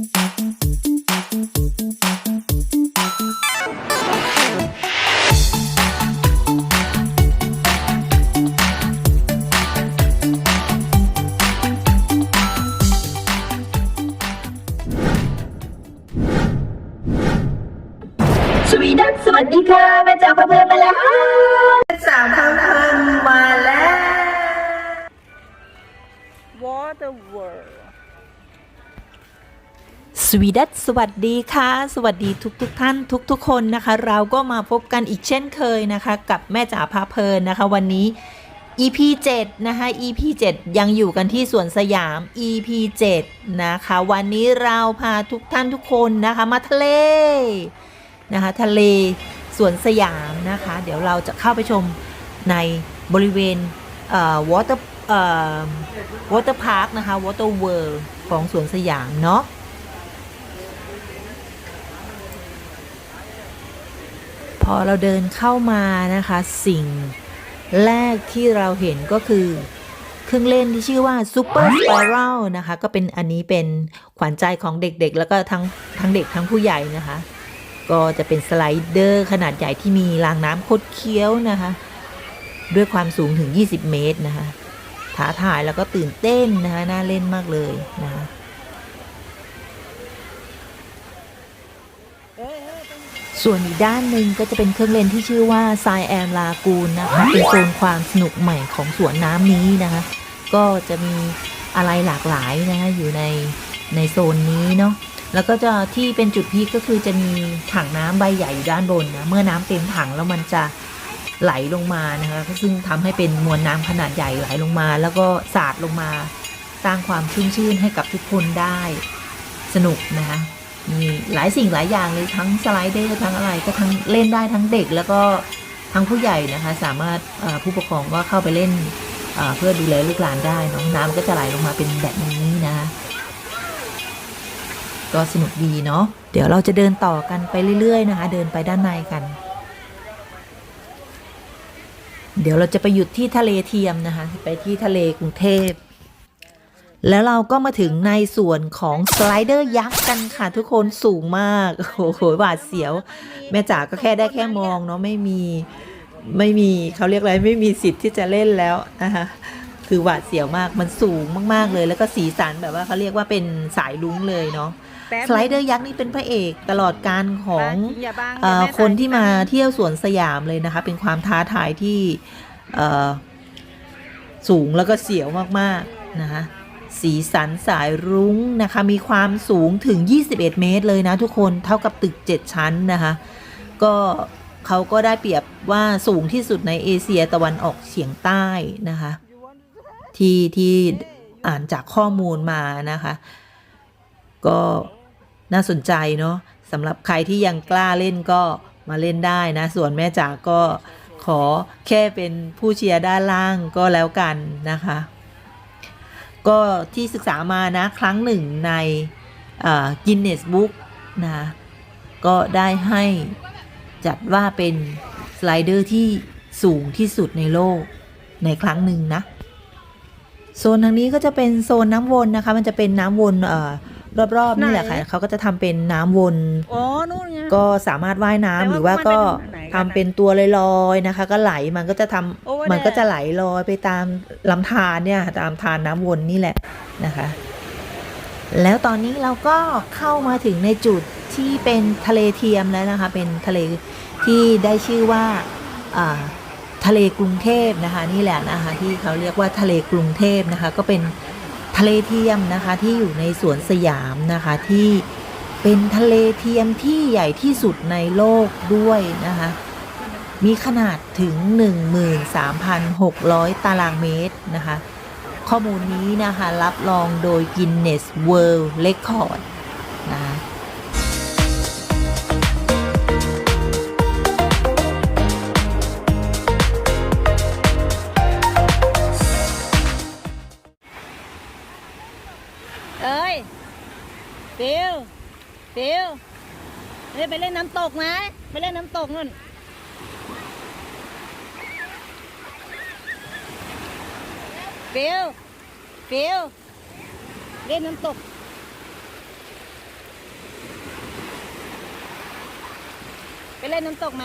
สวีดัสสวัสดีค่ะแม่จ๋าเพื่อนมาแล้วค่ะสาวทางเพิ่นมา สวีดัสสวัสดีค่ะ สวัสดีทุกทุกท่านทุกทุกคนนะคะ เราก็มาพบกันอีกเช่นเคยนะคะ กับแม่จ๋าพาเพลินนะคะ วันนี้ EP 7นะคะ EP 7 ยังอยู่กันที่สวนสยาม EP 7 นะคะ วันนี้เราพาทุกท่านทุกคนนะคะมาทะเลนะคะ ทะเลสวนสยามนะคะ เดี๋ยวเราจะเข้าไปชมในบริเวณเอ่อ water เอ่อ water park นะคะ water world ของสวนสยามเนาะ อเราเดินเข้ามานะคะ สิ่งแรกที่เราเห็นก็คือเครื่องเล่นที่ชื่อว่า Super Spiral นะคะ ก็เป็นอันนี้เป็นขวัญใจของเด็กๆ แล้วก็ทั้งทั้งเด็กทั้งผู้ใหญ่นะคะ ก็จะเป็นสไลเดอร์ขนาดใหญ่ที่มีรางน้ำคดเคี้ยวนะคะ ด้วยความสูงถึง 20 เมตรนะคะ ท้าทายแล้วก็ตื่นเต้นนะคะ น่าเล่นมากเลยนะคะ ส่วนอีกด้านหนึ่งก็จะเป็นเครื่องเล่นที่ชื่อว่าไซแอมลากูนนะคะเป็นโซนความสนุกใหม่ของสวนน้ำนี้นะคะ ก็จะมีอะไรหลากหลายนะคะอยู่ในในโซนนี้เนาะแล้วก็จะที่เป็นจุดพีคก็คือจะมีถังน้ำใบใหญ่อยู่ด้านบนนะเมื่อน้ำเต็มถังแล้วมันจะไหลลงมานะคะซึ่งทำให้เป็นมวลน้ำขนาดใหญ่ไหลลงมา แล้วก็สาดลงมา สร้างความชุ่มชื่นให้กับทุกคนได้สนุกนะคะ มีหลายสิ่งหลายอย่างเลยทั้งสไลเดอร์ทั้งอะไรก็ทั้งเล่นได้ทั้งเด็กแล้วก็ทั้งผู้ใหญ่นะคะ สามารถผู้ปกครองก็เข้าไปเล่นเพื่อดูแลลูกหลานได้น้องน้ำก็จะไหลลงมาเป็นแบบนี้นะคะก็สนุกดีเนาะเดี๋ยวเราจะเดินต่อกันไปเรื่อย ๆ นะคะ เดินไปด้านในกัน เดี๋ยวเราจะไปหยุดที่ทะเลเทียมนะคะ ไปที่ทะเลกรุงเทพ แล้วเราก็มาถึงในส่วนของสไลเดอร์ยักษ์กันค่ะทุกคนสูงมาก โอ้โหหวาดเสียว แม่จ๋าก็แค่ได้แค่มองเนาะไม่มีไม่มีเขาเรียกอะไรไม่มีสิทธิ์ที่จะเล่นแล้วนะคะคือหวาดเสียวมากมันสูงมาก ๆ เลย แล้วก็สีสันแบบว่าเขาเรียกว่าเป็นสายลุ้งเลยเนาะสไลเดอร์ยักษ์นี่เป็นพระเอกตลอดการของอย่าบังเอ่อดี๋ยวแม่คนที่มาถ่ยเที่ยวสวนสยามเลยนะคะ เป็นความท้าทายที่เอ่อสูงแล้วก็เสียวมากๆนะคะ สีสันสายรุ้งนะคะ มีความสูงถึง 21 เมตรเลยนะทุกคนเท่ากับตึก 7 ชั้นนะคะ ก็เขาก็ได้เปรียบว่าสูงที่สุดในเอเชียตะวันออกเฉียงใต้นะคะ ที่ที่อ่านจากข้อมูลมานะคะ ก็น่าสนใจเนาะสำหรับใครที่ยังกล้าเล่นก็มาเล่นได้นะ ส่วนแม่จ๋าก็ขอแค่เป็นผู้เชียร์ด้านล่างก็แล้วกันนะคะ ก็ที่ศึกษามานะ ครั้งหนึ่งในกินเนสบุ๊กนะก็ได้ให้จัดว่าเป็นสไลเดอร์ที่สูงที่สุดในโลกในครั้งหนึ่งนะ โซนทางนี้ก็จะเป็นโซนน้ำวนนะคะ มันจะเป็นน้ำวนเอ่อ รอบๆนี่แหละค่ะเขาก็จะทำเป็นน้ำวนอ๋อนู่นไงก็สามารถว่ายน้ำแต่ว่าหรือว่าก็มันเป็นไหนกันทำอะเป็นตัวลอยๆนะคะ ก็ไหลมันก็จะทำโอ้ยมันก็แดดจะไหลลอยไปตามลำธารเนี่ยตามทานน้ำวนนี่แหละนะคะ แล้วตอนนี้เราก็เข้ามาถึงในจุดที่เป็นทะเลเทียมแล้วนะคะ เป็นทะเลที่ได้ชื่อว่าอ่าทะเลกรุงเทพนะคะ นี่แหละนะคะที่เขาเรียกว่าทะเลกรุงเทพนะคะ ก็เป็น ทะเลเทียมนะคะที่อยู่ในสวนสยามนะคะที่เป็นทะเลเทียมที่ใหญ่ที่สุดในโลกด้วยนะคะมีขนาดถึง 13,600 ตารางเมตรนะคะข้อมูลนี้นะคะรับรองโดย Guinness World Record นะ ฟิวฟิวเฮ้ยไปเล่นน้ำตกไหมไปเล่นน้ำตกนู่นฟิวฟิวเล่นน้ำตกไปเล่นน้ำตกไหม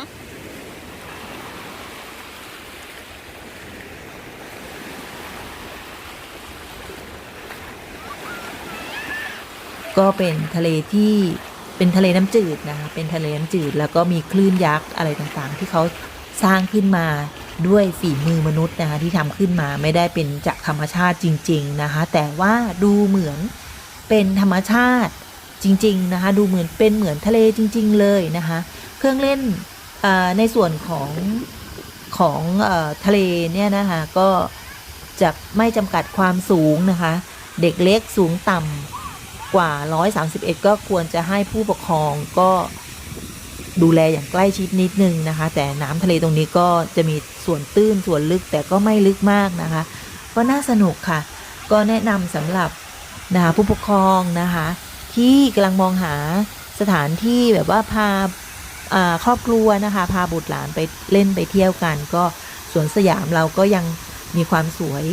ก็เป็นทะเลที่เป็นทะเลน้ำจืดนะคะ เป็นทะเลน้ำจืด แล้วก็มีคลื่นยักษ์อะไรต่างๆ ที่เขาสร้างขึ้นมาด้วยฝีมือมนุษย์นะคะที่ทำขึ้นมาไม่ได้เป็นจากธรรมชาติจริง ๆนะคะ แต่ว่าดูเหมือนเป็นธรรมชาติจริง ๆ นะคะ ดูเหมือนเป็นเหมือนทะเลจริง ๆ เลยนะคะ เครื่องเล่นในส่วนของของอทะเลเนี่ยนะคะก็จะไม่จำกัดความสูงนะคะ เด็กเล็กสูงต่ำ กว่า 131 ก็ควรจะให้ผู้ปกครองก็ดูแลอย่างใกล้ชิดนิดนึงนะคะ แต่น้ำทะเลตรงนี้ก็จะมีส่วนตื้นส่วนลึกแต่ก็ไม่ลึกมากนะคะ ก็น่าสนุกค่ะ ก็แนะนำสำหรับนะคะผู้ปกครองนะคะ ที่กำลังมองหาสถานที่แบบว่าพาครอบครัวนะคะ พาบุตรหลานไปเล่นไปเที่ยวกัน ก็สวนสยามเราก็ยังมีความสวย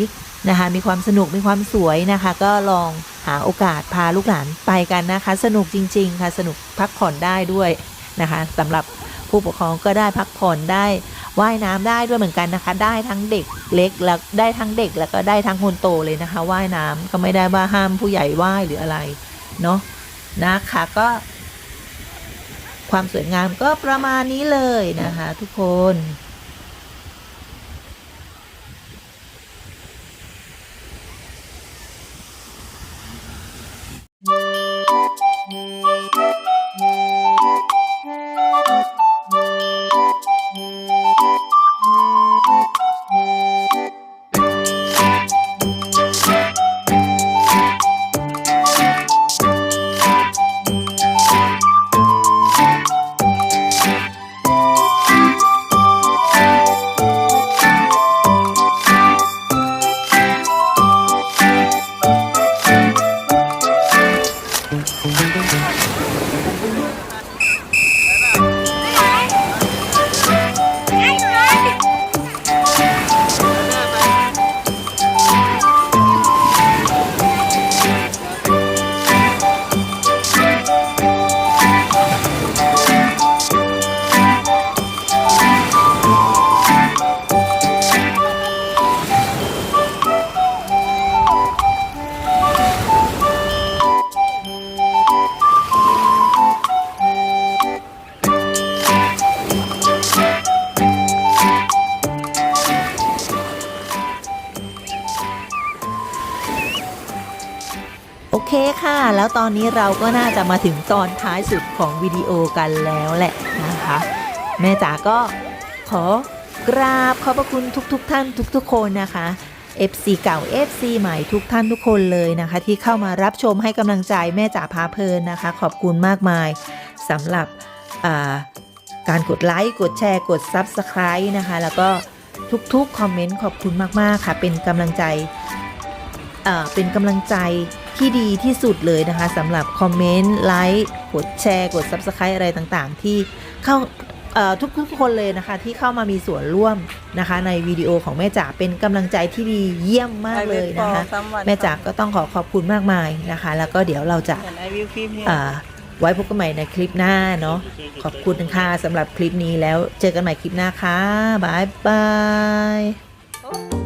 นะคะ มีความสนุกมีความสวยนะคะ ก็ลอง หาโอกาสพาลูกหลานไปกันนะคะ สนุกจริง ๆ ค่ะ สนุกพักผ่อนได้ด้วยนะคะสำหรับผู้ปกครองก็ได้พักผ่อนได้ว่ายน้ำได้ด้วยเหมือนกันนะคะ ได้ทั้งเด็กเล็กแล้วได้ทั้งเด็กแล้วก็ได้ทั้งคนโตเลยนะคะว่ายน้ำก็ไม่ได้ว่าห้ามผู้ใหญ่ว่ายหรืออะไรเนาะนะคะก็ ความสวยงามก็ประมาณนี้เลยนะคะ ทุกคนะ แล้วตอนนี้เราก็น่าจะมาถึงตอนท้ายสุดของวิดีโอกันแล้วแหละนะคะ แม่จ๋าก็ขอกราบขอบพระคุณทุกๆทท่านทุกๆ คนนะคะ FC เก่า FC ใหม่ทุกท่านทุกคนเลยนะคะ ที่เข้ามารับชมให้กำลังใจแม่จ๋าพาเพลินนะคะ ขอบคุณมากมายสำหรับการกดไลค์กดแชร์กด Subscribe นะคะ แล้วก็ทุกๆ คอมเมนต์ขอบคุณมาก ๆ ค่ะ เป็นกำลังใจเป็นกำลังใจ ที่ดีที่สุดเลยนะคะสำหรับคอมเมนต์ไลค์กดแชร์กด Subscribe อะไรต่างๆ ที่เข้าเอ่อทุกๆคนเลยนะคะที่เข้ามามีส่วนร่วมนะคะ ในวิดีโอของแม่จ๋าเป็นกำลังใจที่ดีเยี่ยมมากเลยนะคะ แม่จ๋าก็ต้องขอขอบคุณมากมายนะคะ แล้วก็เดี๋ยวเราจะไอวิวคลิปเนี่ยอ่าไว้พบกันใหม่ในคลิปหน้าเนาะขอบคุณค่ะสำหรับคลิปนี้แล้วเจอกันใหม่คลิปหน้าค่ะบายบาย